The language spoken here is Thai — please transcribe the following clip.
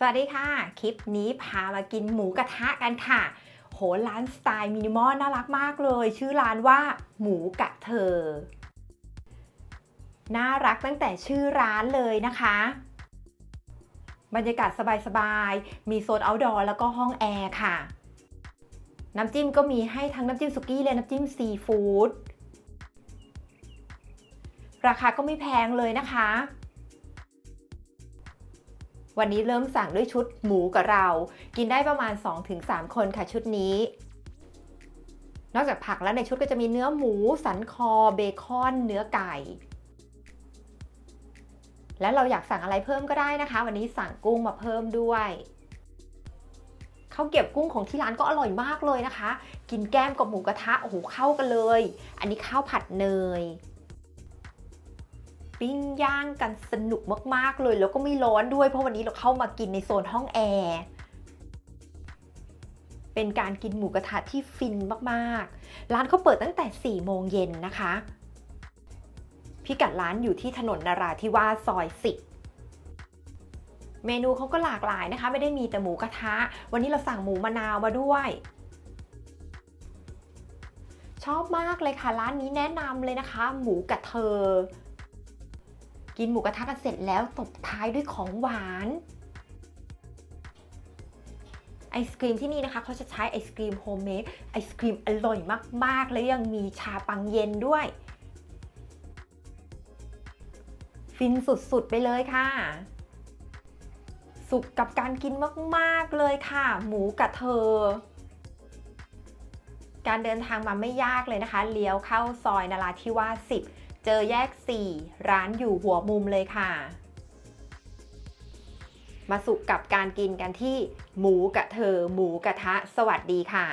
สวัสดีค่ะ คลิปนี้พามากินหมูกระทะกันค่ะ โหร้านสไตล์มินิมอลน่ารักมากเลย ชื่อร้านว่าหมูกะเธอ น่ารักตั้งแต่ชื่อร้านเลยนะคะ บรรยากาศสบายๆ มีโซนอ outdoor แล้วก็ห้องแอร์ค่ะ น้ำจิ้มก็มีให้ทั้งน้ำจิ้มสุกี้และน้ำจิ้มซีฟู้ด ราคาก็ไม่แพงเลยนะคะ วันนี้เริ่มสั่งด้วยชุดหมูกับเรา กินได้ประมาณ 2-3 คนค่ะชุดนี้ นอกจากผักแล้วในชุดก็จะมีเนื้อหมู สันคอ เบคอน เนื้อไก่ และเราอยากสั่งอะไรเพิ่มก็ได้นะคะ วันนี้สั่งกุ้งมาเพิ่มด้วยข้าวเกรียบกุ้งของที่ร้านก็อร่อยมากเลยนะคะ กินแก้มกับหมูกระทะ โอ้โหเข้ากันเลย อันนี้ข้าวผัดเนย ปิ้งย่างกันสนุกมากๆเลย แล้วก็ไม่ร้อนด้วยเพราะวันนี้เราเข้ามากินในโซนห้องแอร์เป็นการกินหมูกระทะที่ฟินมากๆ ร้านเขาเปิดตั้งแต่ 4 โมงเย็นนะคะ พิกัดร้านอยู่ที่ถนนนาราธิวาสซอย 10 เมนูเขาก็หลากหลายนะคะ ไม่ได้มีแต่หมูกระทะ วันนี้เราสั่งหมูมะนาวมาด้วย ชอบมากเลยค่ะ ร้านนี้แนะนำเลยนะคะ หมูกระเธอ กินหมูกระทะกันเสร็จแล้วตบท้ายด้วยของหวานไอศกรีมที่นี่นะคะเขาจะใช้ไอศกรีมโฮมเมดไอศกรีมอร่อยมาก ๆ และยังมีชาปังเย็นด้วย ฟินสุด ๆ ไปเลยค่ะ สุขกับการกินมาก ๆ เลยค่ะ หมูกระเธอการเดินทางมาไม่ยากเลยนะคะ เลี้ยวเข้าซอยนาราธิวาส10 เจอแยก 4 ร้านอยู่หัวมุมเลยค่ะ มาสุกกับการกินกันที่หมูกระเธอหมูกระทะ สวัสดีค่ะ